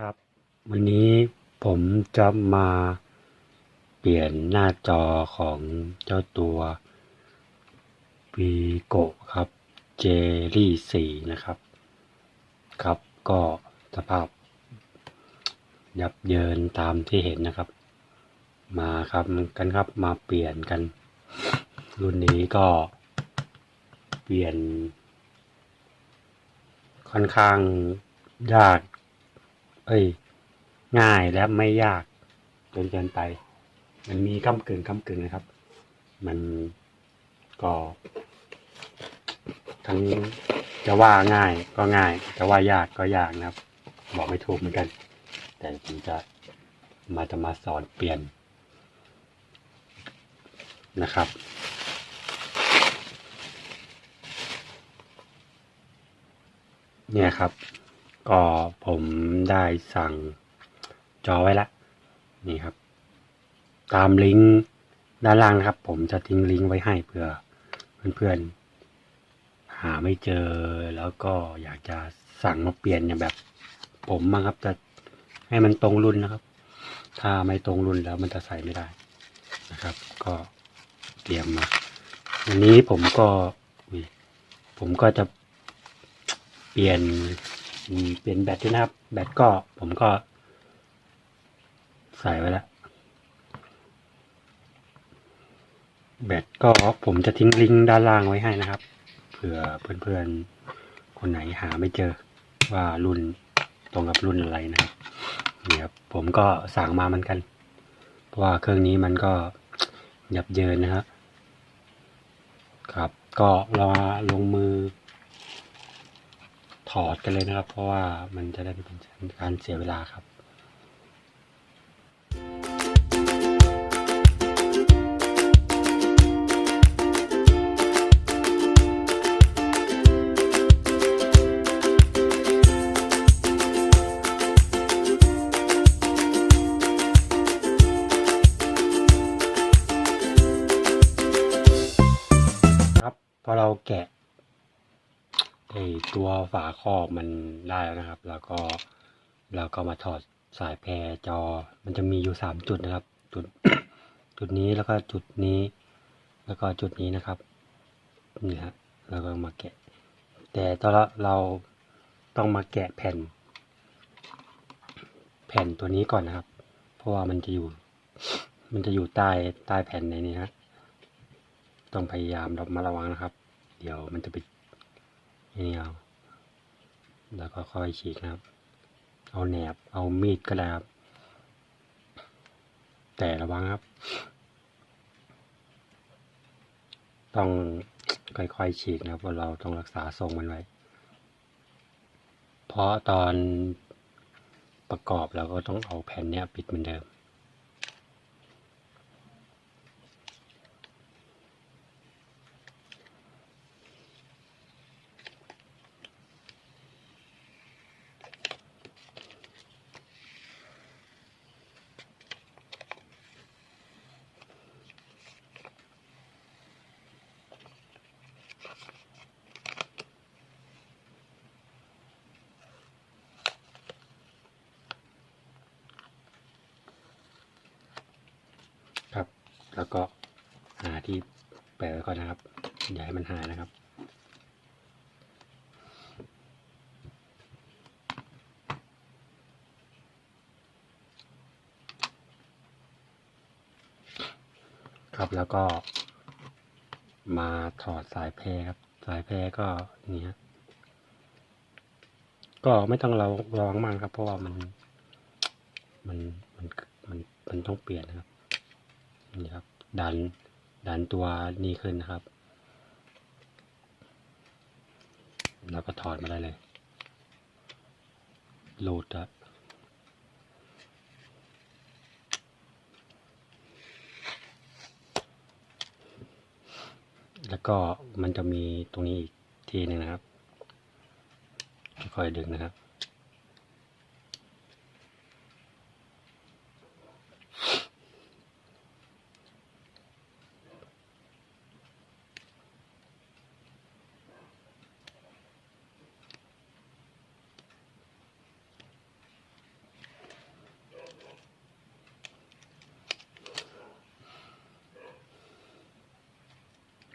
ครับ วันนี้ผมจะมาเปลี่ยนหน้าจอของเจ้าตัว Vigo ครับ j e l y 4นะครับ ครับก็สภาพ ยับเยินตามที่เห็นนะครับ มาครับกันครับมาเปลี่ยนกัน รุ่นนี้ก็เปลี่ยน ค่อนข้างยาก เอ้ย ง่ายและไม่ยากจนเกินไป มันมีก้ากึ่งก้ากึ่งนะครับ มันก็ ทั้งจะว่าง่ายก็ง่าย จะว่ายากก็ยากนะครับ บอกไม่ถูกเหมือนกัน แต่ผมจะมาจะมาสอนเปลี่ยนนะครับ เนี่ยครับ ก็ผมได้สั่งจอไว้แล้วนี่ครับ ตามลิงก์ด้านล่างนะครับ ผมจะทิ้งลิงก์ไว้ให้เพื่อเพื่อนๆหาไม่เจอแล้วก็อยากจะสั่งมาเปลี่ยนอย่างแบบ ผมมาครับจะให้มันตรงรุ่นนะครับ ถ้าไม่ตรงรุ่นแล้วมันจะใส่ไม่ได้นะครับ ก็เตรียมมาวันนี้ผมก็ผมก็จะเปลี่ยน มีเปลี่ยนแบตด้วยนะครับ แบตก็ผมก็ ใส่ไว้แล้ว แบตก็ผมจะทิ้งลิงก์ด้านล่างไว้ให้นะครับ เผื่อเพื่อนๆ คนไหนหาไม่เจอว่ารุ่นตรงกับรุ่นอะไรนะครับนี่ครับผมก็สั่งมาเหมือนกัน เพราะว่าเครื่องนี้มันก็ยับเยินนะครับครับ ก็เรามาลงมือ ถอดกันเลยนะครับ เพราะว่ามันจะได้ไม่เป็นการเสียเวลาครับครับ ตัวฝาครอบมันได้แล้วนะครับ แล้วก็เราก็มาถอดสายแพรจอ มันจะมีอยู่สามจุดนะครับ จุดจุดนี้แล้วก็จุดนี้ แล้วก็จุดนี้นะครับนี่ฮะแล้วก็มาแกะ แต่ตอนละเราต้องมาแกะแผ่น แผ่นตัวนี้ก่อนนะครับ เพราะว่ามันจะอยู่ มันจะอยู่ใต้ใต้แผ่นในนี้ฮะต้องพยายามระมัดระวังนะครับ เดี๋ยวมันจะไปนี่เอา แล้วก็ค่อยฉีกนะครับ เอาแหนบ เอามีดก็ได้ครับ แต่ระวังครับ ต้องค่อยๆฉีกนะครับเพราะเราต้องรักษาทรงมันไว้ เพราะตอนประกอบเราก็ต้องเอาแผ่นเนี้ยปิดเหมือนเดิม แล้วก็หาที่แปะไว้ก่อนนะครับ อย่าให้มันหายนะครับ ครับแล้วก็ มาถอดสายแพรครับ สายแพรก็นี่ฮะก็ไม่ต้องเราระวังมากครับ เพราะว่ามัน มันมันมันมันต้องเปลี่ยนนะครับ นี่ครับ ดันดันตัวนี้ขึ้นนะครับ แล้วก็ถอดมาได้เลยโหลดอะแล้วก็มันจะมีตรงนี้อีกทีหนึ่งนะครับค่อยๆดึงนะครับ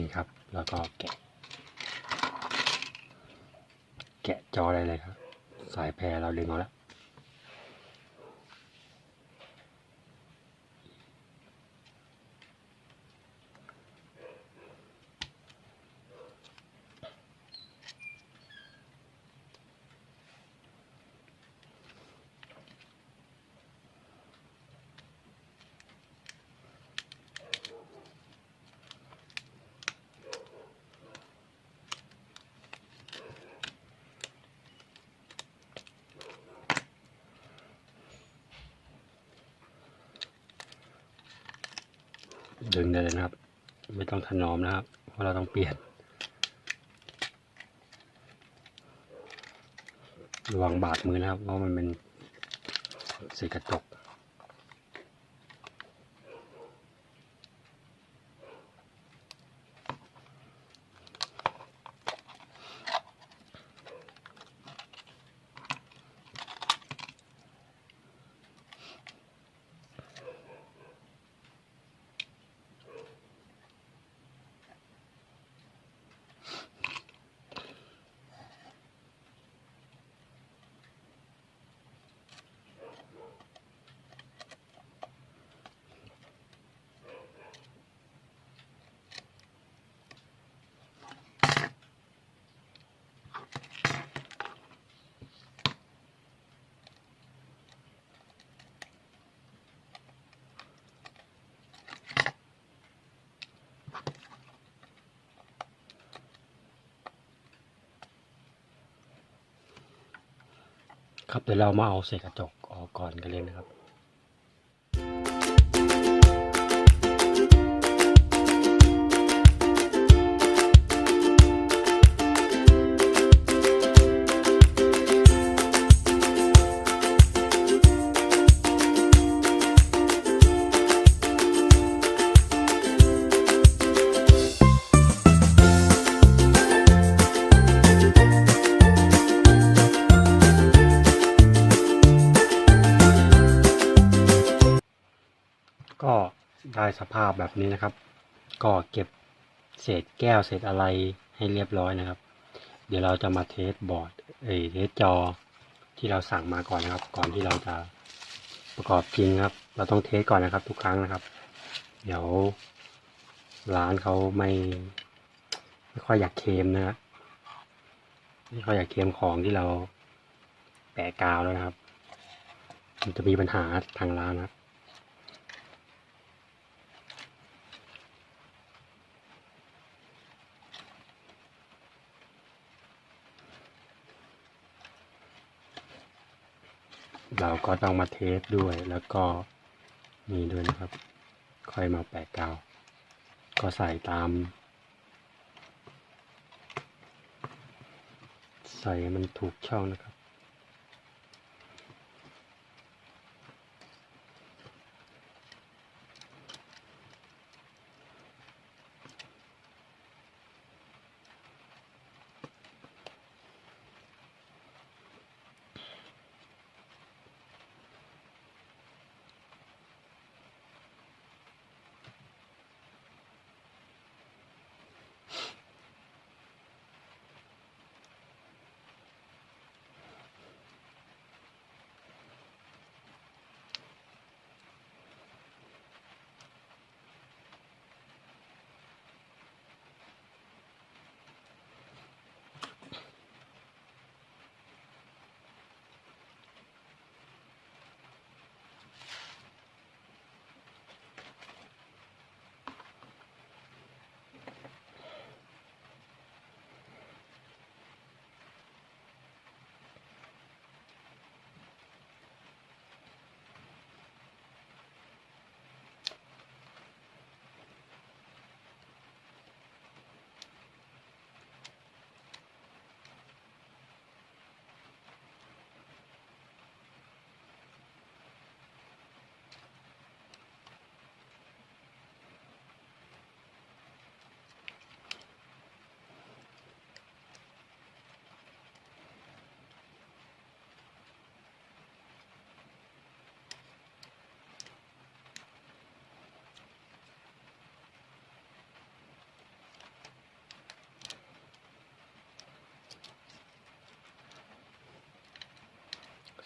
ีครับ แล้วก็แกะ แกะจอได้เลยครับ สายแพรเราดึงเอาแล้ว ดึงได้เลยนะครับ ไม่ต้องถนอมนะครับ เพราะเราต้องเปลี่ยนระวังบาดมือนะครับ เพราะมันเป็นสีกระจก ครับเดี๋ยวเรามาเอาเศษกระจกออกก่อนกันเลยนะครับ นี้นะครับ ก็เก็บเศษแก้วเศษอะไรให้เรียบร้อยนะครับ เดี๋ยวเราจะมาเทสบอร์ดเอยเทสจอที่เราสั่งมาก่อนนะครับ ก่อนที่เราจะประกอบจริงครับ เราต้องเทสก่อนนะครับ ทุกครั้งนะครับ เดี๋ยวร้านเขาไม่ไม่ค่อยอยากเคมนะครับไม่ค่อยอยากเคมของที่เราแปะกาวแล้วนะครับ มันจะมีปัญหาทางร้านนะ เราก็ต้องมาเทปด้วยแล้วก็นี่ด้วยนะครับ ค่อยมาแปะกาว ก็ใส่ตาม ใส่มันถูกช่องนะครับ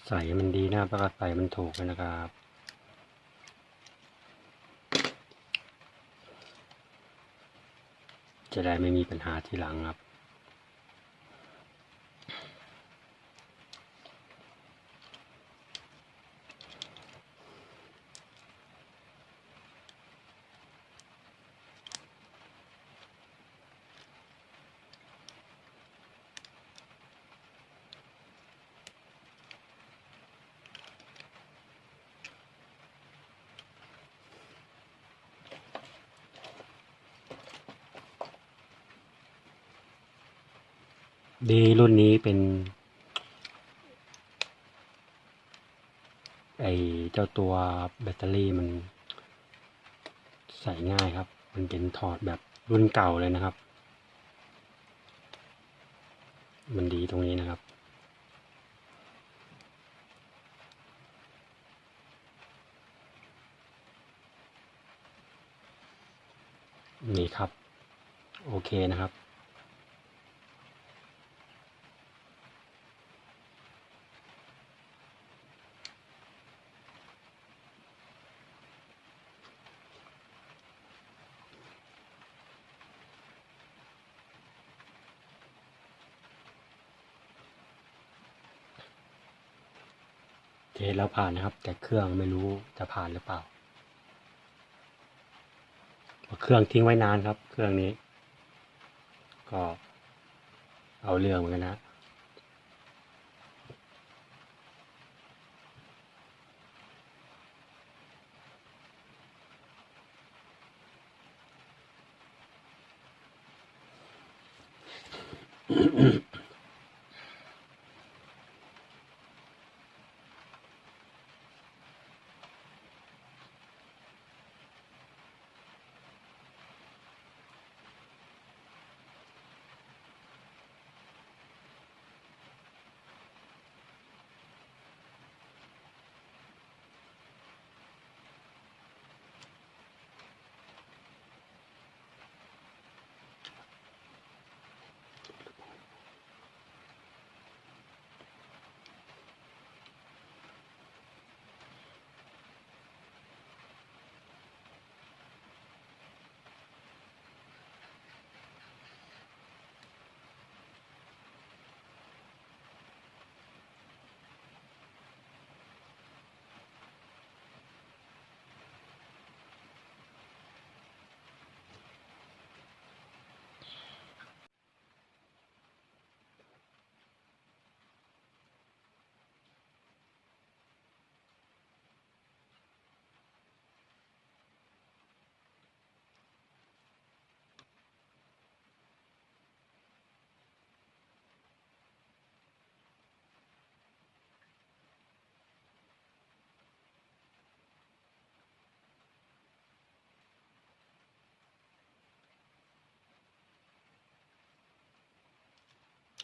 ใส่มันดีนะประกาศใส่มันถูกนะครับจะได้ไม่มีปัญหาทีหลังครับ ดีรุ่นนี้เป็นไอเจ้าตัวแบตเตอรี่มันใส่ง่ายครับ มันเป็นถอดแบบรุ่นเก่าเลยนะครับ มันดีตรงนี้นะครับ นี่ครับ โอเคนะครับ ทสแล้วผ่านนะครับ แต่เครื่องไม่รู้จะผ่านหรือเปล่า เครื่องทิ้งไว้นานครับ เครื่องนี้ ก็เอาเรื่องเหมือนกันนะ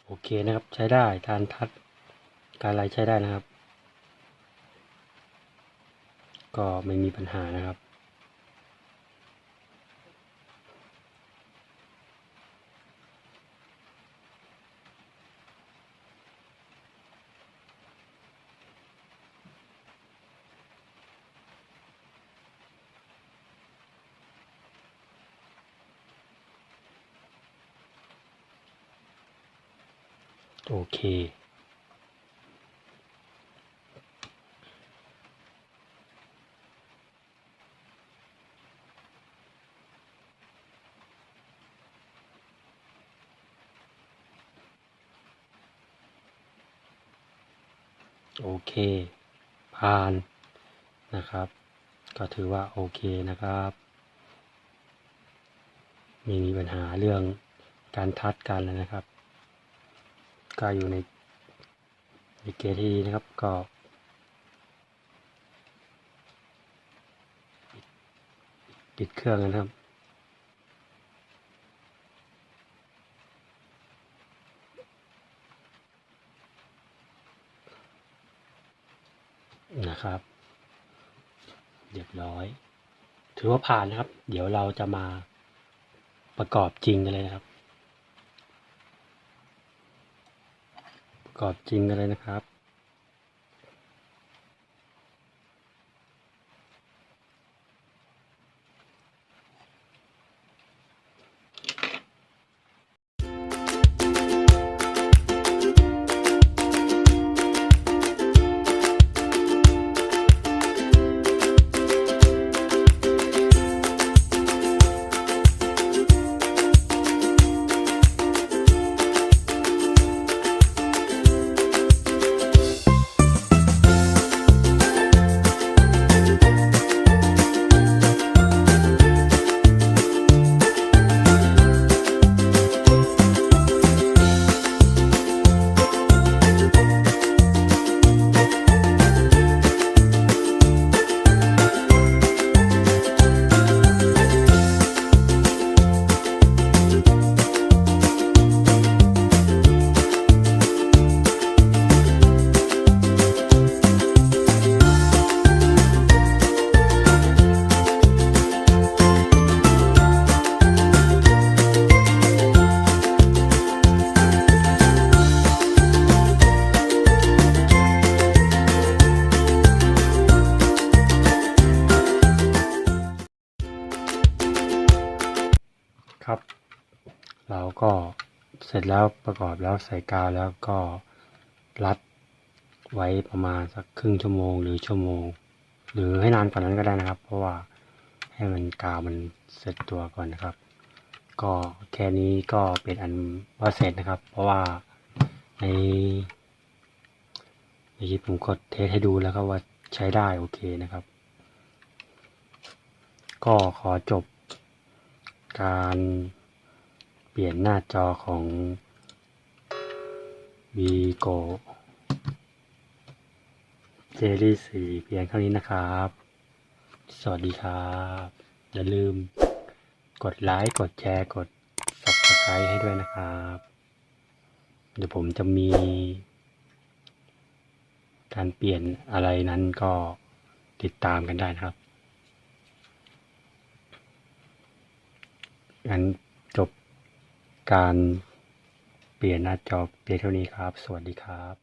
โอเคนะครับใช้ได้การทัดการอะไรใช้ได้นะครับ ก็ไม่มีปัญหานะครับ โอเค โอเค ผ่านนะครับ ก็ถือว่าโอเคนะครับ ไม่มีปัญหาเรื่องการทัดกันแล้วนะครับ ก็อยู่ในในเกณฑ์ที่ดีนะครับก็ปิดเครื่องนะครับนะครับเรียบร้อย ถือว่าผ่านนะครับ เดี๋ยวเราจะมาประกอบจริงกันเลยนะครับ ประ กอบจริงกันเลยนะครับ เราก็เสร็จแล้วประกอบแล้วใส่กาวแล้วก็รัดไว้ประมาณสักครึ่งชั่วโมงหรือชั่วโมง หรือให้นานกว่านั้นก็ได้นะครับ เพราะว่าให้มันกาวมันเสร็จตัวก่อนนะครับ ก็แค่นี้ก็เป็นอันว่าเสร็จนะครับ เพราะว่าในในคลิปผมกดเทสให้ดูแล้วก็ว่าใช้ได้โอเคนะครับ ก็ขอจบการ เปลี่ยนหน้าจอของ Vigo เจลี่สีเพียงเท่านี้นะครับ สวัสดีครับ อย่าลืมกดไลค์กดแชร์กด Subscribe ให้ด้วยนะครับ เดี๋ยวผมจะมี การเปลี่ยนอะไรนั้นก็ติดตามกันได้นะครับงั้น การเปลี่ยนหน้าจอเพียงเท่านี้ครับ สวัสดีครับ